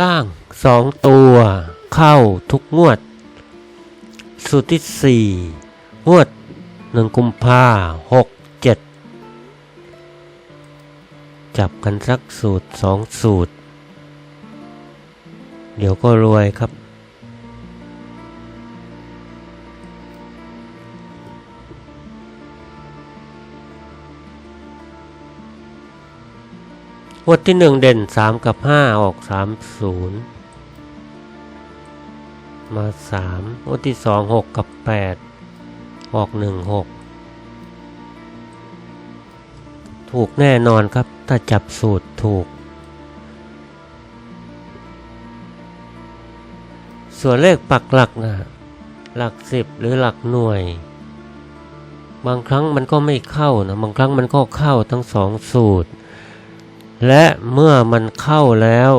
ล่างสองตัว เข้าทุกงวดสูตรที่สี่งวดหนึ่งกุมภาหกเจ็ดจับกันสักสูตรสองสูตร เดี๋ยวก็รวยครับ วดที่หนึ่งเด่นสามกับห้าออกสามศูนย์มาสามงวดที่สองหกกับแปดออกหนึ่งหกถูกแน่นอนครับ ถ้าจับสูตรถูก ส่วนเลขปักหลักนะหลักสิบหรือหลักหน่วย บางครั้งมันก็ไม่เข้านะ บางครั้งมันก็เข้าทั้งสองสูตร และเมื่อมันเข้าแล้ว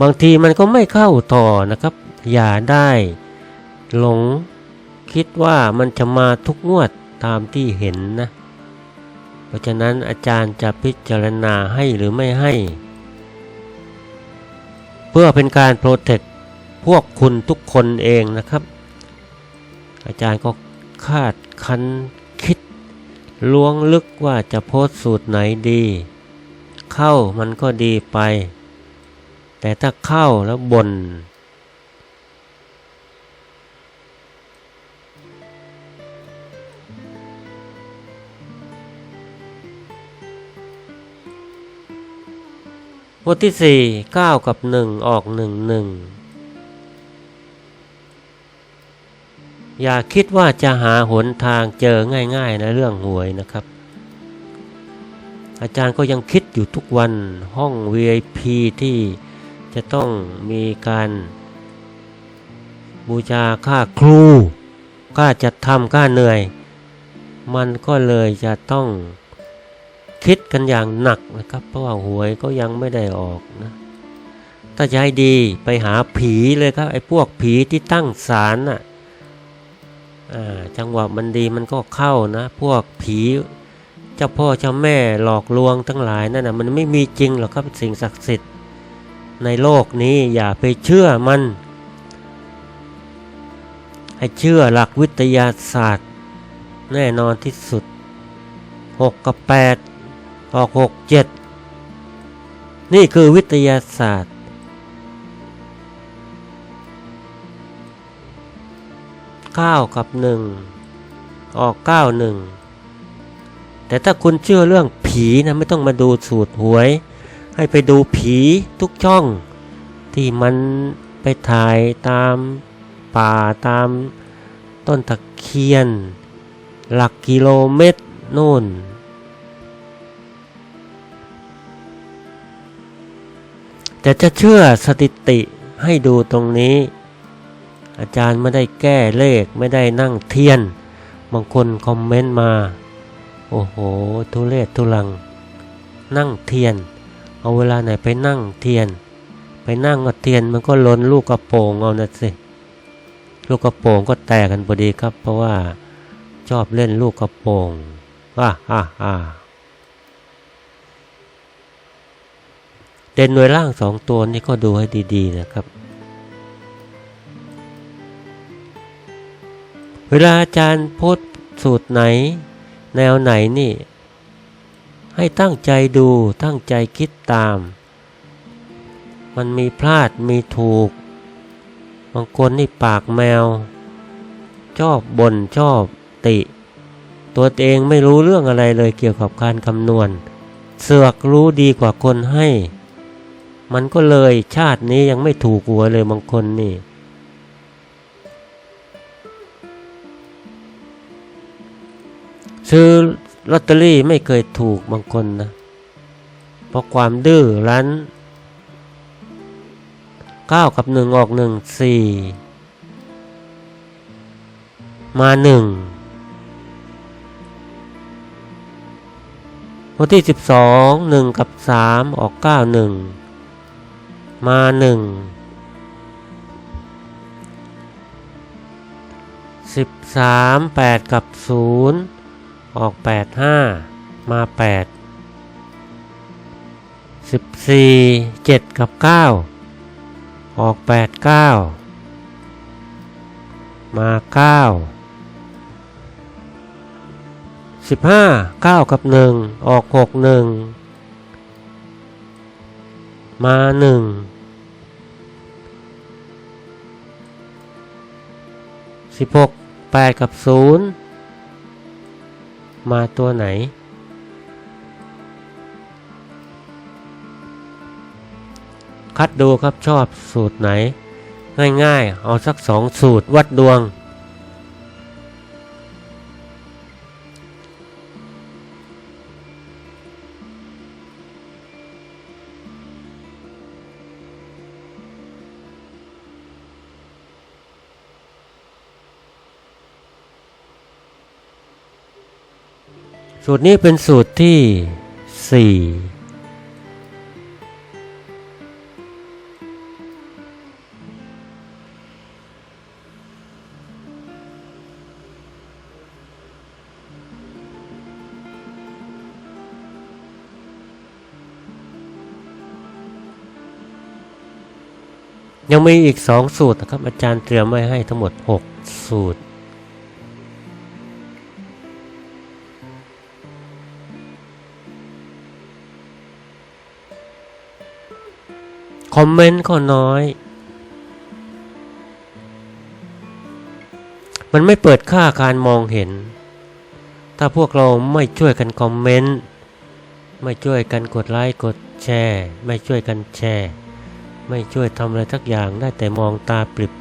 บางทีมันก็ไม่เข้าต่อนะครับ อย่าได้ หลงคิดว่ามันจะมาทุกงวดตามที่เห็นนะ เพราะฉะนั้นอาจารย์จะพิจารณาให้หรือไม่ให้ เพื่อเป็นการโปรเทคพวกคุณทุกคนเองนะครับ อาจารย์ก็คาดคันคิดล้วงลึกว่าจะโพสต์สูตรไหนดี เข้ามันก็ดีไป แต่ถ้าเข้าแล้วบน่นบทที่สี่เก้ากับหนึ่งออกหนึ่งหนึ่งอย่าคิดว่าจะหาหนทางเจอง่ายๆในะเรื่องหวยนะครับ อาจารย์ก็ยังคิด อยู่ทุกวันห้อง VIP ที่จะต้องมีการบูชาค่าครูค่าจัดทำค่าเหนื่อย มันก็เลยจะต้องคิดกันอย่างหนักนะครับ เพราะว่าหวยก็ยังไม่ได้ออกนะ ถ้าจะให้ดีไปหาผีเลยครับ ไอ้พวกผีที่ตั้งศาลน่ะจังหวะมันดีมันก็เข้านะ พวกผี เจ้าพ่อเจ้าแม่หลอกลวงทั้งหลายนั่นนะมันไม่มีจริงหรอกครับสิ่งศักดิ์สิทธิ์ ในโลกนี้อย่าไปเชื่อมัน ให้เชื่อหลักวิทยาศาสตร์ แน่นอนที่สุด 6 กับ 8 ออก 6 7 นี่คือวิทยาศาสตร์9กับ 1 ออก 9 1 แต่ถ้าคุณเชื่อเรื่องผีนะไม่ต้องมาดูสูตรหวย ให้ไปดูผีทุกช่อง ที่มันไปถ่ายตามป่าตามต้นตะเคียน หลักกิโลเมตรนู่น แต่จะเชื่อสถิติให้ดูตรงนี้ อาจารย์ไม่ได้แก้เลขไม่ได้นั่งเทียน บางคนคอมเมนต์มา โอ้โห ทุเลศทุลัง นั่งเทียน เอาเวลาไหนไปนั่งเทียน ไปนั่งก็เทียนมันก็ล้นลูกกระโปรงเอานะสิ ลูกกระโปรงก็แตกกันพอดีครับ เพราะว่าชอบเล่นลูกกระโปรงอ่าอ่าอ่าเด่นหน่วยล่างสองตัวนี้ก็ดูให้ดีๆนะครับ เวลาอาจารย์พสต์สูตรไหน แนวไหนนี่ ให้ตั้งใจดูตั้งใจคิดตาม มันมีพลาดมีถูก บางคนนี่ปากแมว ชอบบน่นชอบติ ตัวเองไม่รู้เรื่องอะไรเลยเกี่ยวกับการคำนวณ เสือกรู้ดีกว่าคนให้ มันก็เลยชาตินี้ยังไม่ถูกหัวเลยบางคนนี่ ซื้อลอตเตอรี่ไม่เคยถูกบางคนนะ เพราะความดื้อรั้นเก้ากับหนึ่งออกหนึ่งสี่มาหนึ่งวันที่สิบสองหนึ่งกับสามออกเก้าหนึ่งมาหนึ่งสิบสามแปดกับศูนย์ ออกแปดห้ามาแปดสิบสี่เจ็ดกับเก้าออกแปดเก้ามาเก้าสิบห้าเก้ากับหนึ่งออกหกหนึ่งมาหนึ่งสิบหกแปดกับศูนย์ มาตัวไหน คัดดูครับชอบสูตรไหน ง่ายๆ เอาสักสองสูตรวัดดวง สูตรนี้เป็นสูตรที่สี่ยังมีอีกสองสูตรนะครับ อาจารย์เตรียมไว้ให้ทั้งหมด 6 สูตร คอมเมนต์ก็น้อย มันไม่เปิดค่าการมองเห็น ถ้าพวกเราไม่ช่วยกันคอมเมนต์ไม่ช่วยกันกดไลค์กดแชร์ ไม่ช่วยกันแชร์ ไม่ช่วยทำอะไรทักอย่างได้แต่มองตาปริบ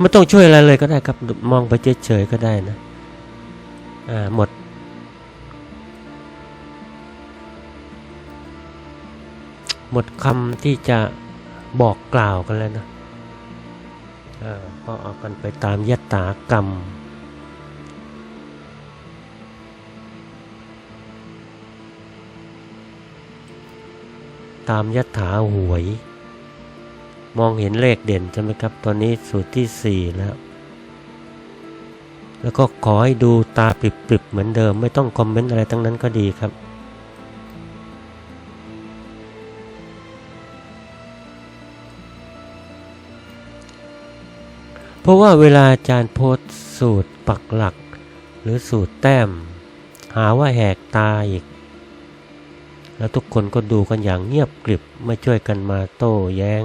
ไม่ต้องช่วยอะไรเลยก็ได้ครับมองไปเฉยๆก็ได้นะอ่าหมดหมดคำที่จะบอกกล่าวกันแล้วนะอ่าก็เอากันไปตามยตากรรม ตามยถาหวย มองเห็นเลขเด่นใช่ไหมครับ ตอนนี้สูตรที่สี่แล้ว แล้วก็ขอให้ดูตาปริบๆเหมือนเดิม ไม่ต้องคอมเมนต์อะไรทั้งนั้นก็ดีครับ เพราะว่าเวลาอาจารย์โพสสูตรปักหลัก หรือสูตรแต้ม หาว่าแหกตาอีกแล้วทุกคนก็ดูกันอย่างเงียบกริบไม่ช่วยกันมาโต้แย้ง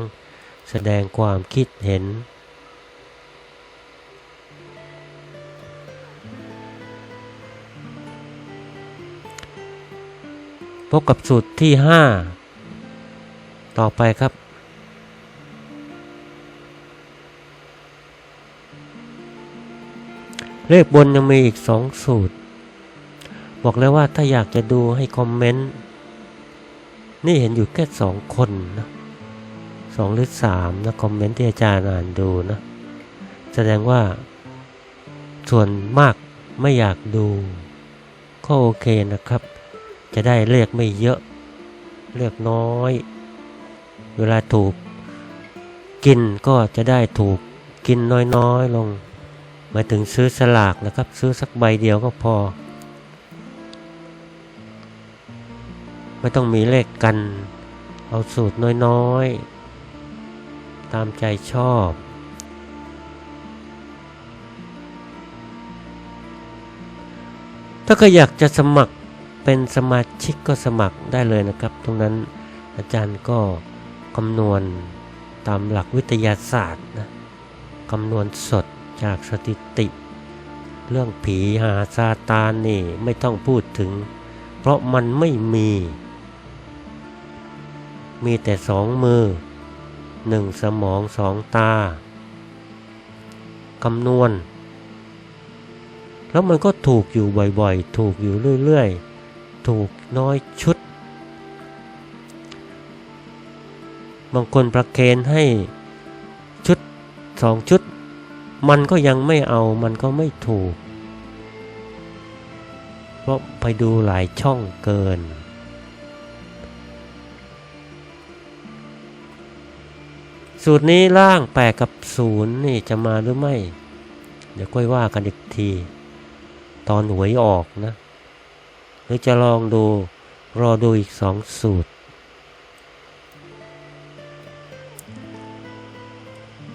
แสดงความคิดเห็น พบกับสูตรที่ 5 ต่อไปครับเลขบนยังมีอีกสองสูตร บอกแล้วว่าถ้าอยากจะดูให้คอมเมนต์ นี่เห็นอยู่แค่สองคนนะ สองหรือสามนะคอมเมนต์ที่อาจารย์อ่านดูนะ แสดงว่า ส่วนมากไม่อยากดูก็โอเคนะครับ จะได้เลือกไม่เยอะ เลือกน้อย เวลาถูก กินก็จะได้ถูกกินน้อยๆลงหมายถึงซื้อสลากนะครับ ซื้อสักใบเดียวก็พอ ไม่ต้องมีเลขกัน เอาสูตรน้อยๆ ตามใจชอบ ถ้าก็อยากจะสมัครเป็นสมาชิกก็สมัครได้เลยนะครับ ตรงนั้นอาจารย์ก็คำนวณตามหลักวิทยาศาสตร์นะคำนวณสดจากสถิติ เรื่องผีหาซาตานนี่ไม่ต้องพูดถึง เพราะมันไม่มี มีแต่สองมือ หนึ่งสมองสองตาคำนวณ แล้วมันก็ถูกอยู่บ่อยๆ ถูกอยู่เรื่อยๆ ถูกน้อยชุด บางคนประเคนให้ชุดสองชุด มันก็ยังไม่เอามันก็ไม่ถูก เพราะไปดูหลายช่องเกิน สูตรนี้ล่างแปดกับศูนย์นี่จะมาหรือไม่ เดี๋ยวค่อยว่ากันอีกที ตอนหวยออกนะ หรือจะลองดูรอดูอีกสองสูตร